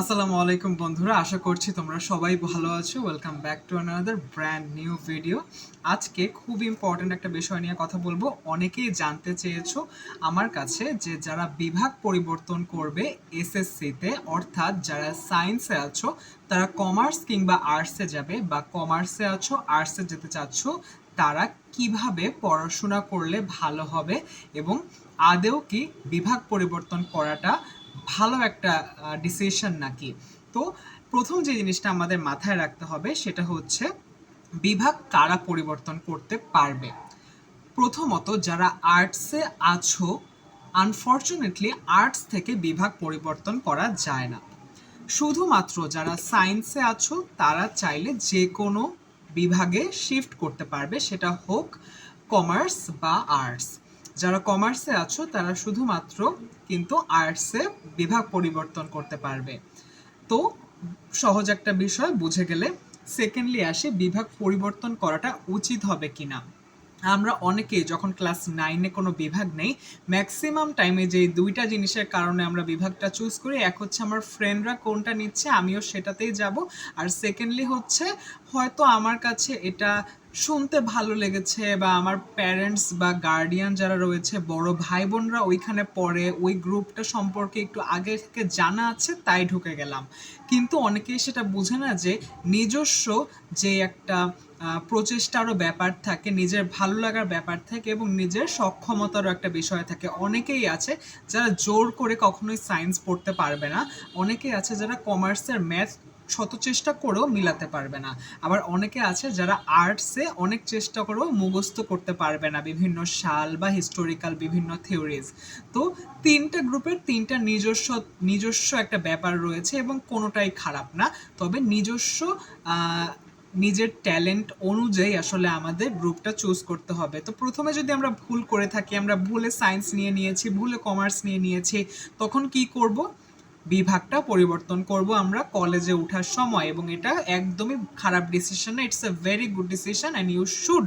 আসসালামু আলাইকুম বন্ধুরা, আশা করছি তোমরা সবাই ভালো আছো। Welcome back to another brand new video আজকে খুব ইম্পর্ট্যান্ট একটা বিষয় নিয়ে কথা বলব। অনেকেই জানতে চেয়েছো আমার কাছে যে যারা বিভাগ পরিবর্তন করবে এসএসসিতে, অর্থাৎ যারা সায়েন্সে আছো, তারা কমার্স কিংবা আর্টসে যাবে বা কমার্সে আছো আর্টসে যেতে চাচ্ছ, তারা কীভাবে পড়াশোনা করলে ভালো হবে এবং আদেও কি বিভাগ পরিবর্তন করাটা ভালো একটা ডিসিশন নাকি? তো প্রথম যে জিনিসটা আমাদের মাথায় রাখতে হবে সেটা হচ্ছে বিভাগ কারা পরিবর্তন করতে পারবে? প্রথমত যারা আর্টসে আছো আনফর্চুনেটলি আর্টস থেকে বিভাগ পরিবর্তন করা যায় না। শুধুমাত্র যারা সায়েন্সে আছো, তারা চাইলে যে কোনো বিভাগে শিফট করতে পারবে, সেটা হোক কমার্স বা আর্টস যারা কমার্সে আছো, তারা শুধুমাত্র কিন্তু আর্টসে বিভাগ পরিবর্তন করতে পারবে। তো সহজ একটা বিষয়, বুঝে গেলে সেকেন্ডলি আসে বিভাগ পরিবর্তন করাটা উচিত হবে কিনা। আমরা অনেকেই যখন ক্লাস নাইনে কোনো বিভাগ নেই ম্যাক্সিমাম টাইমে যে দুইটা জিনিসের কারণে আমরা বিভাগটা চুজ করি, এক হচ্ছে আমার ফ্রেন্ডরা কোনটা নিচ্ছে, আমিও সেটাতেই যাব। আর সেকেন্ডলি হচ্ছে হয়তো আমার কাছে এটা শুনতে ভালো লেগেছে বা আমার প্যারেন্টস বা গার্ডিয়ান যারা রয়েছে, বড় ভাই বোনরা ওইখানে পড়ে, ওই গ্রুপটা সম্পর্কে একটু আগে থেকে জানা আছে, তাই ঢুকে গেলাম। কিন্তু অনেকেই সেটা বুঝে না যে নিজস্ব যে একটা প্রচেষ্টারও ব্যাপার থাকে, নিজের ভালো লাগার ব্যাপার থাকে এবং নিজের সক্ষমতারও একটা বিষয় থাকে। অনেকেই আছে যারা জোর করে কখনোই সায়েন্স পড়তে পারবে না। অনেকেই আছে যারা কমার্সের ম্যাথ শত চেষ্টা করেও মিলাতে পারবে না। আবার অনেকে আছে যারা আর্টসে অনেক চেষ্টা করেও মুখস্থ করতে পারবে না বিভিন্ন সাল বা হিস্টোরিক্যাল বিভিন্ন থিওরিজ তো তিনটা গ্রুপের তিনটা নিজস্ব নিজস্ব একটা ব্যাপার রয়েছে এবং কোনোটাই খারাপ না। তবে নিজস্ব নিজের ট্যালেন্ট অনুযায়ী আসলে আমাদের গ্রুপটা চুজ করতে হবে। তো প্রথমে যদি আমরা ভুল করে থাকি, আমরা ভুলে সায়েন্স নিয়ে নিয়েছি, ভুলে কমার্স নিয়ে নিয়েছি, তখন কি করব? বিভাগটা পরিবর্তন করব আমরা কলেজে ওঠার সময় এবং এটা একদমই খারাপ ডিসিশন না it's a very good decision and you should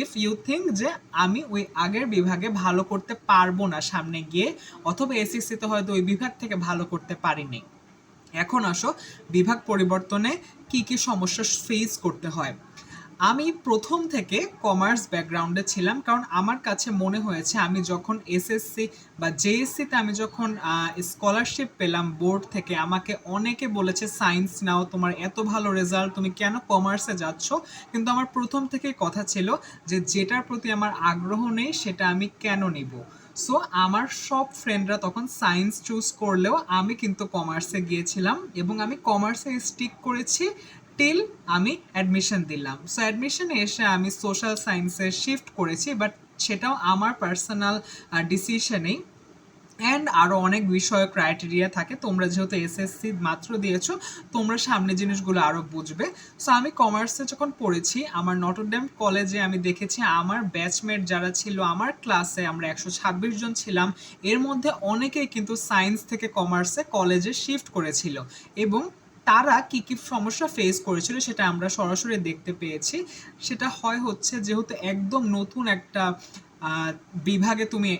if you think যে আমি ওই আগের বিভাগে ভালো করতে পারব না সামনে গিয়ে, অথবা এসএসসিতে হয়তো ওই বিভাগ থেকে ভালো করতে পারিনি। এখন আসো, বিভাগ পরিবর্তনে কি কি সমস্যা ফেস করতে হয়। আমি প্রথম থেকে কমার্স ব্যাকগ্রাউন্ডে ছিলাম, কারণ আমার কাছে মনে হয়েছে আমি যখন এসএসসি বা জেএসসিতে আমি যখন স্কলারশিপ পেলাম বোর্ড থেকে, আমাকে অনেকে বলেছে সায়েন্স নাও, তোমার এত ভালো রেজাল্ট তুমি কেন কমার্সে যাচ্ছ? কিন্তু আমার প্রথম থেকেই কথা ছিল যে যেটার প্রতি আমার আগ্রহ নেই, সেটা আমি কেন নিব? সো আমার সব ফ্রেন্ডরা তখন সায়েন্স চুজ করলেও আমি কিন্তু কমার্সে গিয়েছিলাম এবং আমি কমার্সে স্টিক করেছি। টিল আমি অ্যাডমিশন দিলাম। সো অ্যাডমিশনে এসে আমি সোশ্যাল সায়েন্সে শিফট করেছি বাট সেটাও আমার পার্সোনাল ডিসিশনেই অ্যান্ড আরও অনেক বিষয় ক্রাইটেরিয়া থাকে। তোমরা যেহেতু এসএসসি মাত্র দিয়েছ, তোমরা সামনে জিনিসগুলো আরও বুঝবে। সো আমি কমার্সে যখন পড়েছি, আমার নটরডেম কলেজে আমি দেখেছি, আমার ব্যাচমেট যারা ছিল, আমার ক্লাসে আমরা একশো ছাব্বিশ জন ছিলাম। এর মধ্যে অনেকেই কিন্তু সায়েন্স থেকে কমার্সে কলেজে শিফট করেছিল। এবং তারা কি কি সমস্যা ফেস করেছিল সেটা আমরা সরাসরি দেখতে পেয়েছি। সেটা হয় হচ্ছে যেহেতু একদম নতুন একটা বিভাগে তুমি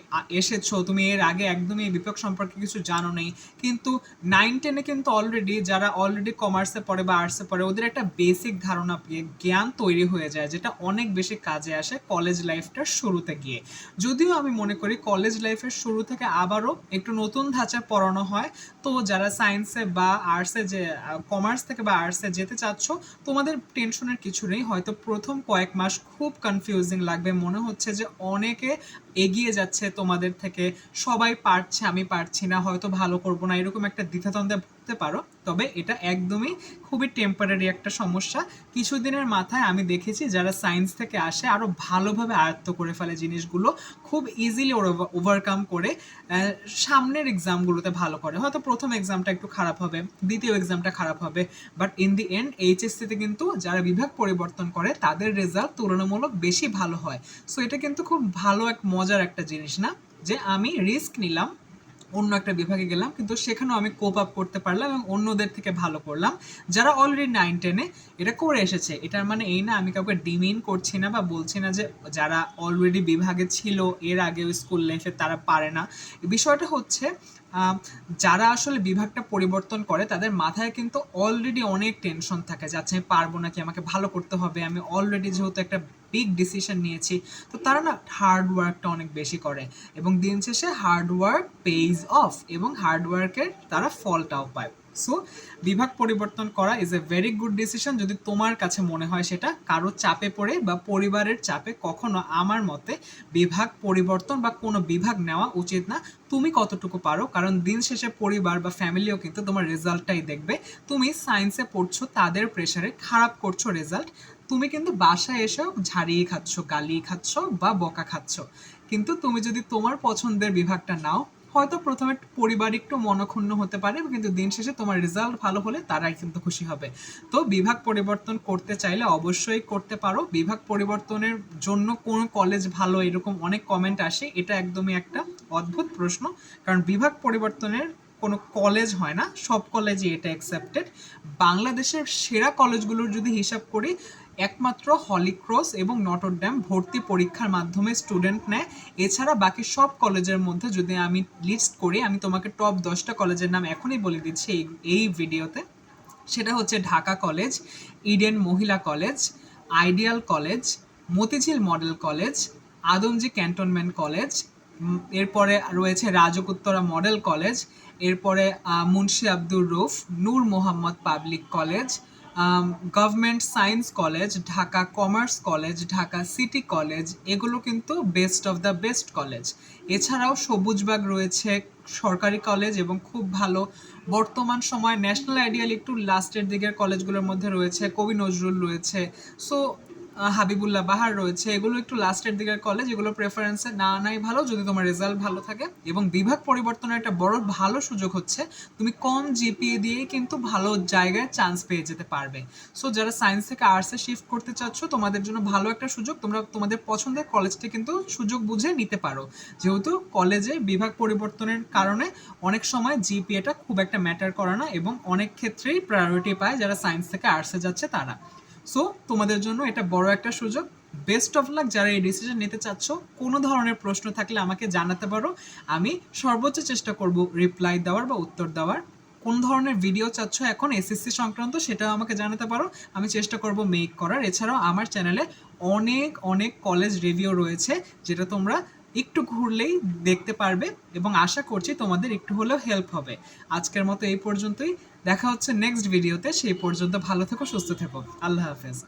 এসেছ, তুমি এর আগে একদমই এই সম্পর্কে কিছু জানো নেই। কিন্তু নাইন টেনে কিন্তু অলরেডি যারা অলরেডি কমার্সে পড়ে বা আর্টসে পড়ে, ওদের একটা বেসিক ধারণা পেয়ে জ্ঞান তৈরি হয়ে যায়, যেটা অনেক বেশি কাজে আসে কলেজ লাইফটার শুরুতে গিয়ে। যদিও আমি মনে করি কলেজ লাইফের শুরু থেকে আবারও একটু নতুন ধাঁচা পড়ানো হয়। তো যারা সায়েন্সে বা আর্টসে যে কমার্স থেকে বা আর্টসে যেতে চাচ্ছ, তোমাদের টেনশনের কিছু নেই। হয়তো প্রথম কয়েক মাস খুব কনফিউজিং লাগবে। মনে হচ্ছে যে অনেকে অনেকে এগিয়ে যাচ্ছে তোমাদের থেকে। সবাই পারছে, আমি পারছি না, হয়তো ভালো করব না, এরকম একটা দ্বিধাদ্বন্দ্বে ভুগতে পারো। তবে এটা একদমই খুবই টেম্পারারি একটা সমস্যা। কিছুদিনের মাথায় আমি দেখেছি যারা সায়েন্স থেকে আসে আরও ভালোভাবে আয়ত্ত করে ফেলে জিনিসগুলো। খুব ইজিলি ওরা ওভারকাম করে সামনের এক্সামগুলোতে ভালো করে। হয়তো প্রথম এক্সামটা একটু খারাপ হবে, দ্বিতীয় এক্সামটা খারাপ হবে বাট ইন দি এন্ড এইচএসসিতে কিন্তু যারা বিভাগ পরিবর্তন করে, তাদের রেজাল্ট তুলনামূলক বেশি ভালো হয়। সো এটা কিন্তু খুব ভালো এক মজার একটা জিনিস না, যে আমি রিস্ক নিলাম, অন্য একটা বিভাগে গেলাম, কিন্তু সেখানেও আমি কোপ আপ করতে পারলাম এবং অন্যদের থেকে ভালো করলাম। যারা অলরেডি নাইন টেনে এটা করে এসেছে। এটার মানে এই না, আমি কাউকে ডিমিন করছি না বা বলছি না যে যারা অলরেডি বিভাগে ছিল, এর আগেও স্কুল লাইফে তারা পারে না। বিষয়টা হচ্ছে যারা আসলে বিভাগটা পরিবর্তন করে, তাদের মাথায় কিন্তু অলরেডি অনেক টেনশন থাকে যে আচ্ছা আমি পারব নাকি? আমাকে ভালো করতে হবে। আমি অলরেডি যেহেতু একটা বিগ ডিসিশন নিয়েছি। তো তারা না হার্ড ওয়ার্কটা অনেক বেশি করে এবং দিন শেষে হার্ড ওয়ার্ক পেইজ অফ এবং হার্ড ওয়ার্কের তারা ফলটাও পায়। সো বিভাগ পরিবর্তন করা is a very good decision যদি তোমার কাছে মনে হয় সেটা। কারও চাপে পড়ে বা পরিবারের চাপে কখনো আমার মতে বিভাগ পরিবর্তন বা কোনো বিভাগ নেওয়া উচিত না। তুমি কতটুকু পারো? কারণ দিন শেষে পরিবার বা ফ্যামিলিও কিন্তু তোমার রেজাল্টটাই দেখবে। তুমি সায়েন্সে পড়ছো, তাদের প্রেশারে খারাপ করছ রেজাল্ট তুমি কিন্তু বাসায় এসেও ঝাড়িয়ে খাচ্ছ, গালিয়ে খাচ্ছ বা বকা খাচ্ছ। কিন্তু তুমি যদি তোমার পছন্দের বিভাগটা নাও, হয়তো প্রথমে পরিবার একটু মনক্ষুণ্ণ হতে পারে, কিন্তু দিন শেষে তোমার রেজাল্ট ভালো হলে তারাই কিন্তু খুশি হবে। তো বিভাগ পরিবর্তন করতে চাইলে অবশ্যই করতে পারো। বিভাগ পরিবর্তনের জন্য কোন কলেজ ভালো এরকম অনেক কমেন্ট আসে, এটা একদমই একটা অদ্ভুত প্রশ্ন। কারণ বিভাগ পরিবর্তনের কোনো কলেজ হয় না, সব কলেজই এটা অ্যাকসেপ্টেড বাংলাদেশের সেরা কলেজগুলোর যদি হিসাব করি একমাত্র হলিক্রস এবং নটরড্যাম ভর্তি পরীক্ষার মাধ্যমে স্টুডেন্ট নেয়। এছাড়া বাকি সব কলেজের মধ্যে যদি আমি লিস্ট করি, আমি তোমাকে টপ দশটা কলেজের নাম এখনই বলে দিচ্ছি এই এই ভিডিওতে। সেটা হচ্ছে Dhaka college, Eden Mohila college, ideal college, Motijheel model college, Adamjee cantonment college এরপরে রয়েছে রাজকুত্তরা মডেল কলেজ, এরপরে Munshi Abdur Rouf Noor Mohammad public college government science college Dhaka commerce college Dhaka city college এগুলো কিন্তু best of the best college এছাড়াও সবুজবাগ রয়েছে, সরকারি college এবং খুব ভালো। বর্তমান সময় ন্যাশনাল আইডিয়াল একটু লাস্টের দিকের কলেজগুলোর মধ্যে রয়েছে, কবি নজরুল রয়েছে। সো হাবিবুল্লাহ বাহার রয়েছে। এগুলো একটু লাস্টের দিকের কলেজ এগুলো প্রেফারেন্সে না নাই ভালো। যদি তোমার রেজাল্ট ভালো থাকে এবং বিভাগ পরিবর্তনের একটা বড় ভালো সুযোগ হচ্ছে, তুমি কম জিপিএ দিয়েই কিন্তু ভালো জায়গায় চান্স পেয়ে যেতে পারবে। সো যারা সায়েন্স থেকে আর্টসে শিফট করতে চাচ্ছ, তোমাদের জন্য ভালো একটা সুযোগ। তোমরা তোমাদের পছন্দের কলেজটি কিন্তু সুযোগ বুঝে নিতে পারো। যেহেতু কলেজে বিভাগ পরিবর্তনের কারণে অনেক সময় জিপিএটা খুব একটা ম্যাটার করে না এবং অনেক ক্ষেত্রেই প্রায়োরিটি পায় যারা সায়েন্স থেকে আর্টসে যাচ্ছে তারা। সো তোমাদের জন্য এটা বড় একটা সুযোগ। বেস্ট অফ লাক যারা এই ডিসিশন নিতে চাচ্ছ, কোনো ধরনের প্রশ্ন থাকলে আমাকে জানাতে পারো। আমি সর্বোচ্চ চেষ্টা করব রিপ্লাই দেওয়ার বা উত্তর দেওয়ার। কোন ধরনের ভিডিও চাচ্ছ এখন এসএসসি সংক্রান্ত সেটাও আমাকে জানাতে পারো। আমি চেষ্টা করব মেক করার। এছাড়াও আমার চ্যানেলে অনেক অনেক কলেজ রিভিউ রয়েছে, যেটা তোমরা একটু ঘুরলেই দেখতে পারবে এবং আশা করছি তোমাদের একটু হলেও হেল্প হবে। আজকের মতো এই পর্যন্তই। দেখা হচ্ছে নেক্সট ভিডিওতে সেই পর্যন্ত ভালো থেকো সুস্থ থেকো। আল্লাহ হাফেজ।